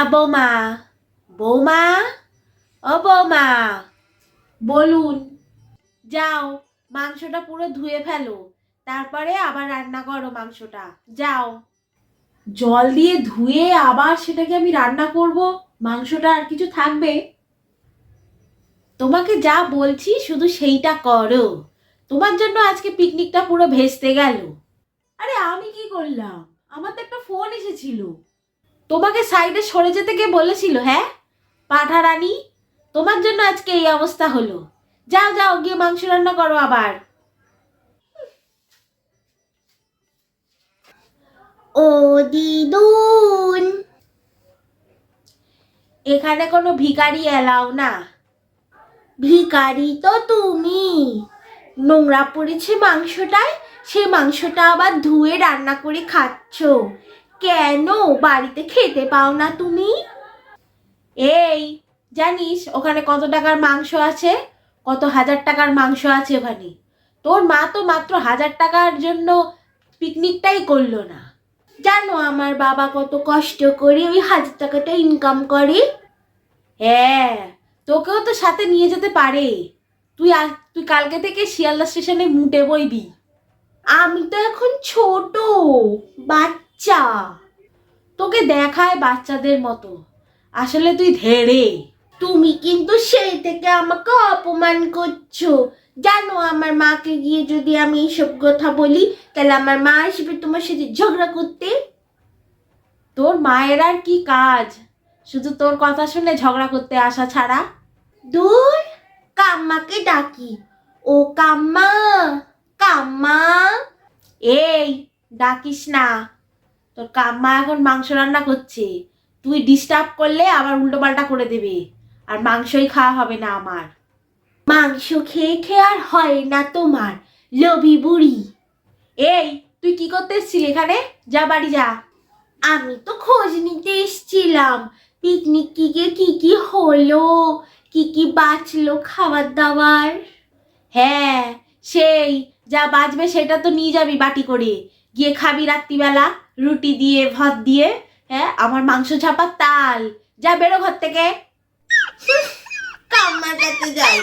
আ বৌমা বৌমা ও বৌমা বলুন। যাও, মাংসটা পুরো ধুয়ে ফেলো। তারপরে আবার রান্না করো মাংসটা। যাও। জল দিয়ে ধুয়ে আবার সেটাকে আমি রান্না করব। মাংসটা আর কিছু থাকবে? তোমাকে যা বলছি শুধু সেইটা করো। তোমার জন্য আজকে পিকনিকটা পুরো ভেস্তে গেল। আরে আমি কি করলাম? আমার তো একটা ফোন এসেছিল। তোমাকে সাইডে সরে যেতে কে বলেছিল হ্যাঁ? পাঠা রানী তোমার জন্য আজকে এই অবস্থা হলো। যাও যাও গিয়ে মাংস রান্না করো আবার। ও দিদুন। এখানে কোনো ভিখারি এলাও না। ভিখারি তো তুমি। নোংরা পড়েছে মাংসটায় সেই মাংসটা আবার ধুয়ে রান্না করে খাচ্ছ। কেন বাড়িতে খেতে পাও না তুমি? এই, জানিস ওখানে কত টাকার মাংস আছে? কত হাজার টাকার মাংস আছে ওখানে? তোর মা তো মাত্র হাজার টাকার জন্য পিকনিকটাই করল না। জানো আমার বাবা কত কষ্ট করে ওই হাজার টাকাটা ইনকাম করে? হ্যাঁ তোকেও তো সাথে নিয়ে যেতে পারে। তুই তুই কালকে থেকে শিয়ালদা স্টেশনে মুটে বইবি। আমি তো এখন ছোট, বাচ্চা তোকে দেখায় বাচ্চাদের মতো। আসলে তুই ধেড়ে। তুমি কিন্তু সেই থেকে আমাকে অপমান করছ। জানো আমার মাকে গিয়ে যদি আমি এইসব কথা বলি, তাহলে আমার মা আসবে তোমার সাথে ঝগড়া করতে? তোর মায়ের আর কি কাজ? শুধু তোর কথা শুনে ঝগড়া করতে আসা ছাড়া? দূর, কাম্মাকে ডাকি। ও কাম্মা কাম্মা। এই, ডাকিস না। তোর কাম্মা এখন মাংস রান্না করছে। তুই ডিস্টার্ব করলে আবার উল্টোপাল্টা করে দেবে। আর মাংসই খাওয়া হবে না আমার। মাংস খেয়ে খেয়ে আর হয় না তোমার, লোভী বুড়ি। এই, তুই কি করতে এসেছিলি এখানে? যা বাড়ি যা। আমি তো খোঁজ নিতে এসছিলাম। পিকনিক কি কি কি হলো? কি কি বাঁচলো খাবার দাবার? হ্যাঁ সেই, যা বাঁচবে সেটা তো নিয়ে যাবি বাটি করে। গিয়ে খাবি রাত্রিবেলা, রুটি দিয়ে, ভাত দিয়ে হ্যাঁ? আমার মাংস ছাপার তাল। যা বেরো ঘর থেকে। কাম্মার কাছে যাই।